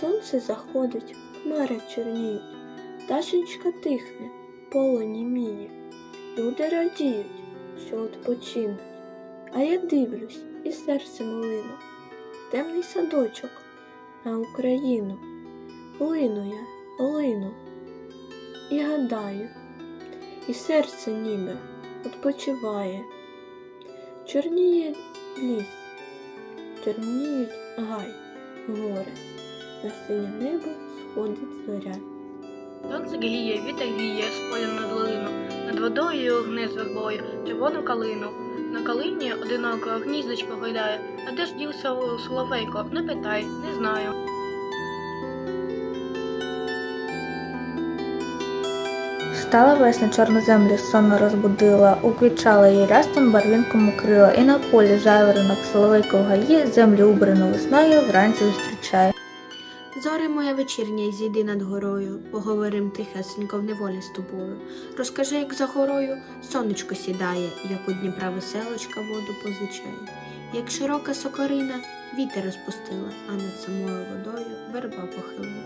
Сонце заходить, хмари чорніють, пташечка тихне, поле німіє. Люди радіють, що відпочинуть. А я дивлюсь, і серце млино. Темний садочок на Україну. Лину я, лину, і гадаю, і серце ніби відпочиває. Чорніє ліс, чорніють гай, гори, на синє небо сходить зоря. Сонце гріє, вітер віє з поля над долину, над водою гне з вербою червону калину. На калині одиноко гніздочко гуляє, а де ж дівся соловейко? Не питай, не знаю. Стала весна чорну землю сонно розбудила, уквічала її рястим барвінком укрила, і на полі жайворонок соловейко в гаї, землю убрану весною вранці зустрічає. Зоре моя вечірня, зійди над горою, поговорим тихесенько в неволі з тобою. Розкажи, як за горою сонечко сідає, як у Дніпра веселочка воду позичає, як широка сокорина вітер розпустила, а над самою водою верба похилила.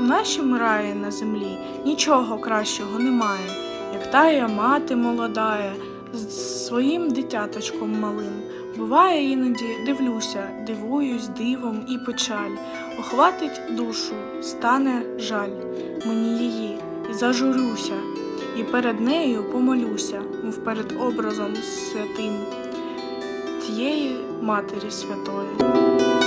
У нашім раї на землі нічого кращого немає, як тая мати молодая з своїм дитяточком малим. Буває іноді дивлюся, дивуюсь дивом і печаль. Охватить душу, стане жаль мені її, і зажурюся, і перед нею помолюся, мов перед образом святим тієї Матері Святої.